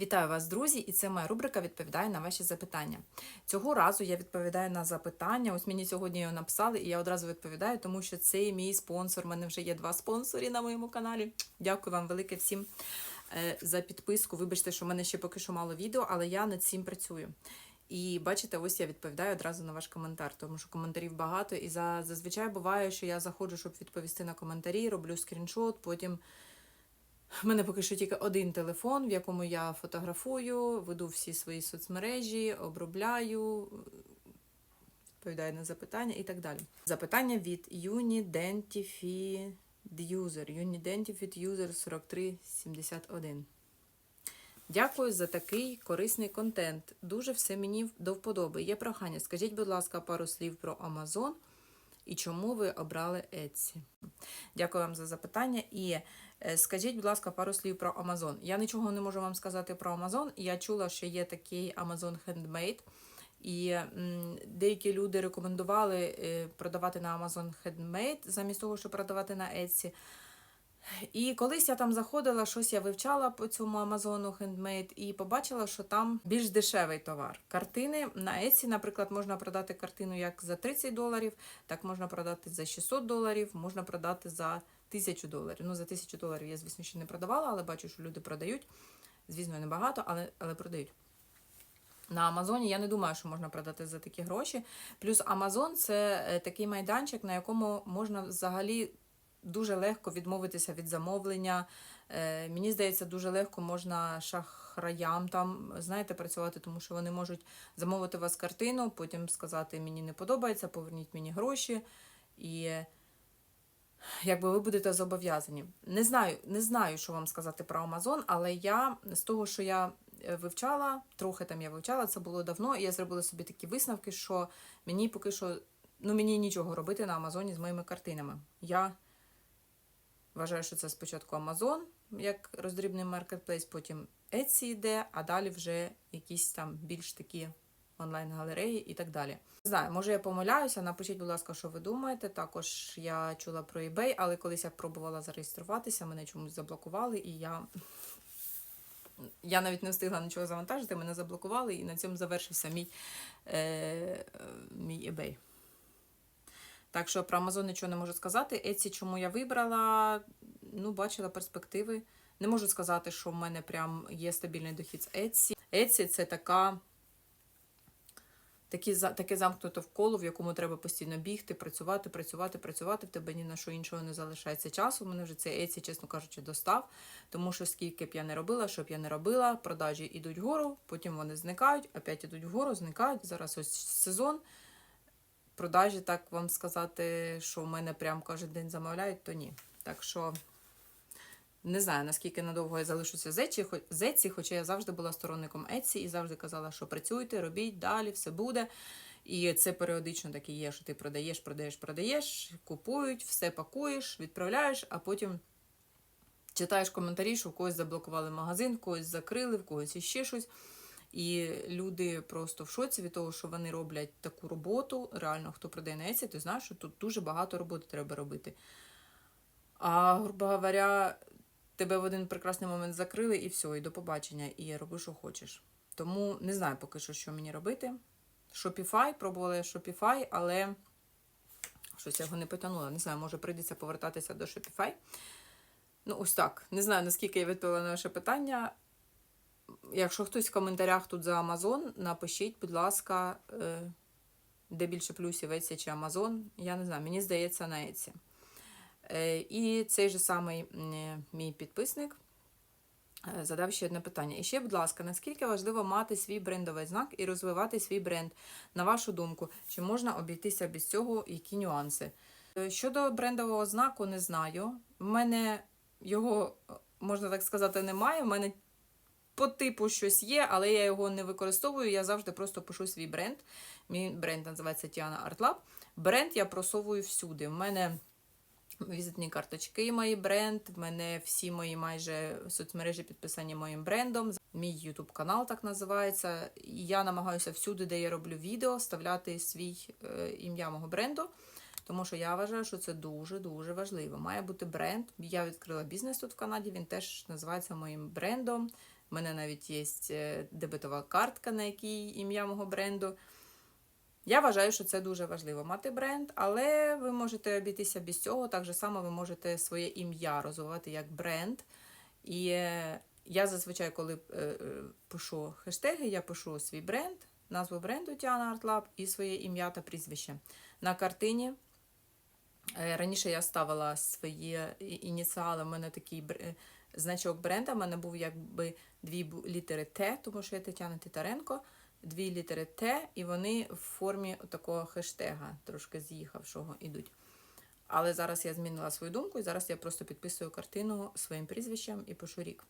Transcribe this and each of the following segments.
Вітаю вас, друзі! І це моя рубрика Відповідаю на ваші запитання. Цього разу я відповідаю на запитання. Ось мені сьогодні його написали, і я одразу відповідаю, тому що це мій спонсор. У мене вже є два спонсори на моєму каналі. Дякую вам велике всім е, за підписку. Вибачте, що в мене ще поки що мало відео, але я над цим працюю. І бачите, ось я відповідаю одразу на ваш коментар, тому що коментарів багато. І за- зазвичай буває, що я заходжу, щоб відповісти на коментарі, роблю скріншот, потім. У мене поки що тільки один телефон, в якому я фотографую, веду всі свої соцмережі, обробляю, відповідаю на запитання і так далі. Запитання від Unidentified User. Unidentified User 4371. Дякую за такий корисний контент. Дуже все мені до вподоби. Є прохання. Скажіть, будь ласка, пару слів про Amazon і чому ви обрали Etsy. Дякую вам за запитання. І скажіть, будь ласка, пару слів про Amazon. Я нічого не можу вам сказати про Amazon. Я чула, що є такий Amazon Handmade. І деякі люди рекомендували е, продавати на Amazon Handmade замість того, щоб продавати на Etsy. І колись я там заходила, щось я вивчала по цьому Амазону Handmade і побачила, що там більш дешевий товар. Картини на Etsy, наприклад, можна продати картину як за 30 доларів, так можна продати за 600 доларів, можна продати за 1000 доларів. Ну, за 1000 доларів я, звісно, ще не продавала, але бачу, що люди продають. Звісно, небагато, але, але продають. На Амазоні я не думаю, що можна продати за такі гроші. Плюс Амазон це е, такий майданчик, на якому можна взагалі дуже легко відмовитися від замовлення. Е, Мені здається, дуже легко можна шахраям там, знаєте, працювати, тому що вони можуть замовити у вас картину, потім сказати, мені не подобається, поверніть мені гроші. І е, якби ви будете зобов'язані. Не знаю, не знаю, що вам сказати про Амазон, але я з того, що я е, вивчала, трохи там я вивчала, це було давно, і я зробила собі такі висновки, що мені поки що ну, мені нічого робити на Амазоні з моїми картинами. Я вважаю, що це спочатку Амазон, як роздрібний маркетплейс, потім Etsy йде, а далі вже якісь там більш такі онлайн-галереї і так далі. Не знаю, може я помиляюся, напишіть, будь ласка, що ви думаєте. Також я чула про eBay, але колись я пробувала зареєструватися, мене чомусь заблокували, і я. Я навіть не встигла нічого завантажити, мене заблокували, і на цьому завершився мій, е, мій eBay. Так що про Amazon нічого не можу сказати. Etsy, чому я вибрала, ну, бачила перспективи. Не можу сказати, що в мене прям є стабільний дохід з Etsy. Etsy це така, такі, таке замкнуте вколо, в якому треба постійно бігти, працювати, працювати, працювати. В тебе ні на що іншого не залишається часу. Мене вже цей Etsy, чесно кажучи, достав. Тому що скільки б я не робила, що б я не робила, продажі йдуть вгору, потім вони зникають, опять ідуть вгору, зникають. Зараз ось сезон продажі, так вам сказати, що в мене прям кожен день замовляють, то ні. Так що не знаю, наскільки надовго я залишуся з Etsy, хо- з Etsy, хоча я завжди була сторонником Etsy і завжди казала, що працюйте, робіть далі, все буде. І це періодично так є, що ти продаєш, продаєш, продаєш, купують, все пакуєш, відправляєш, а потім читаєш коментарі, що в когось заблокували магазин, в когось закрили, в когось іще щось. І люди просто в шоці від того, що вони роблять таку роботу. Реально, хто продає на Etsy, ти знаєш, що тут дуже багато роботи треба робити. А, грубо говоря, тебе в один прекрасний момент закрили і все, і до побачення, і роби, що хочеш. Тому не знаю поки що, що мені робити. Shopify, пробувала я Shopify, але щось я його не потягнула. Не знаю, може прийдеться повертатися до Shopify. Ну, ось так. Не знаю, наскільки я відповіла на ваше питання. Якщо хтось в коментарях тут за Amazon, напишіть, будь ласка, е, де більше плюсів Etsy чи Amazon. Я не знаю, мені здається, на Etsy. Е, І цей же самий е, мій підписник е, задав ще одне питання. І ще, будь ласка, наскільки важливо мати свій брендовий знак і розвивати свій бренд? На вашу думку, чи можна обійтися без цього, які нюанси? Щодо брендового знаку, не знаю. В мене його, можна так сказати, немає. В мене по типу щось є, але я його не використовую. Я завжди просто пишу свій бренд. Мій бренд називається Тіана Артлаб. Бренд я просовую всюди. В мене візитні карточки, мої бренд. В мене всі мої майже соцмережі підписані моїм брендом. Мій YouTube канал так називається. І я намагаюся всюди, де я роблю відео, вставляти свій е, ім'я мого бренду. Тому що я вважаю, що це дуже-дуже важливо. Має бути бренд. Я відкрила бізнес тут в Канаді, він теж називається моїм брендом. У мене навіть є е, дебетова картка, на якій ім'я мого бренду. Я вважаю, що це дуже важливо мати бренд, але ви можете обійтися без цього. Так же само ви можете своє ім'я розвивати як бренд. І е, я зазвичай, коли е, е, пишу хештеги, я пишу свій бренд, назву бренду Тіана Lab і своє ім'я та прізвище. На картині раніше я ставила свої ініціали. У мене такий значок бренда. У мене був якби дві літери Т, тому що я Тетяна Титаренко. Дві літери Т, і вони в формі такого хештега, трошки з'їхавшого ідуть. Але зараз я змінила свою думку, і зараз я просто підписую картину своїм прізвищем і пишу рік.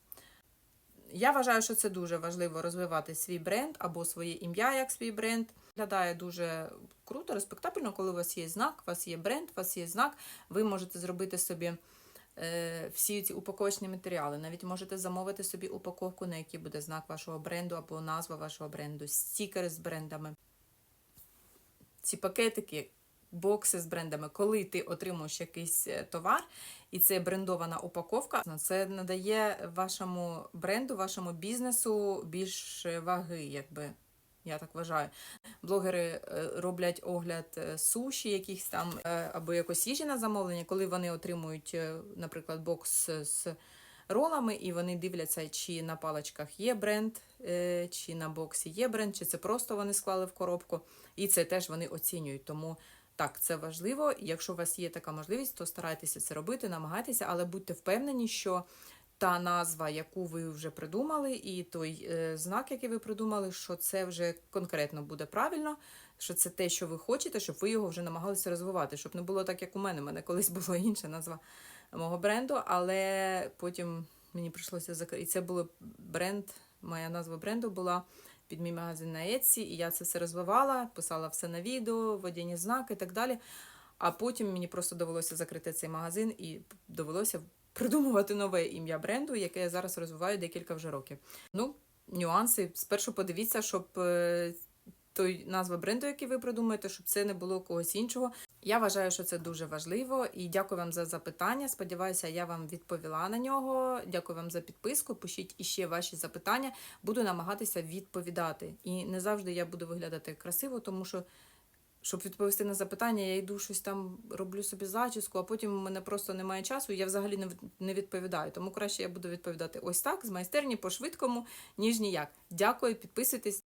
Я вважаю, що це дуже важливо розвивати свій бренд або своє ім'я як свій бренд. Виглядає дуже круто, респектабельно, коли у вас є знак, у вас є бренд, у вас є знак. Ви можете зробити собі всі ці упаковочні матеріали. Навіть можете замовити собі упаковку, на якій буде знак вашого бренду або назва вашого бренду, стікери з брендами. Ці пакетики, бокси з брендами, коли ти отримуєш якийсь е, товар, і це брендована упаковка, це надає вашому бренду, вашому бізнесу більше ваги, якби. Я так вважаю. Блогери е, роблять огляд е, суші, якихось там е, або якось їжі на замовлення, коли вони отримують, наприклад, бокс з ролами, і вони дивляться, чи на паличках є бренд, чи на боксі є бренд, чи це просто вони склали в коробку. І це теж вони оцінюють. Тому так, це важливо. Якщо у вас є така можливість, то старайтеся це робити, намагайтеся, але будьте впевнені, що та назва, яку ви вже придумали, і той е, знак, який ви придумали, що це вже конкретно буде правильно, що це те, що ви хочете, щоб ви його вже намагалися розвивати, щоб не було так, як у мене. У мене колись була інша назва мого бренду, але потім мені прийшлося закрити. І це було бренд, моя назва бренду була під мій магазин на Etsy, і я це все розвивала, писала все на відео, водяні знаки і так далі. А потім мені просто довелося закрити цей магазин і довелося придумувати нове ім'я бренду, яке я зараз розвиваю декілька вже років. Ну, нюанси. Спершу подивіться, щоб е, той назва бренду, який ви придумаєте, щоб це не було когось іншого. Я вважаю, що це дуже важливо і дякую вам за запитання. Сподіваюся, я вам відповіла на нього. Дякую вам за підписку. Пишіть іще ваші запитання. Буду намагатися відповідати. І не завжди я буду виглядати красиво, тому що. Щоб відповісти на запитання, я йду щось там, роблю собі зачіску, а потім у мене просто немає часу, я взагалі не від- не відповідаю. Тому краще я буду відповідати ось так, з майстерні, по-швидкому, ніж ніяк. Дякую, підписуйтесь.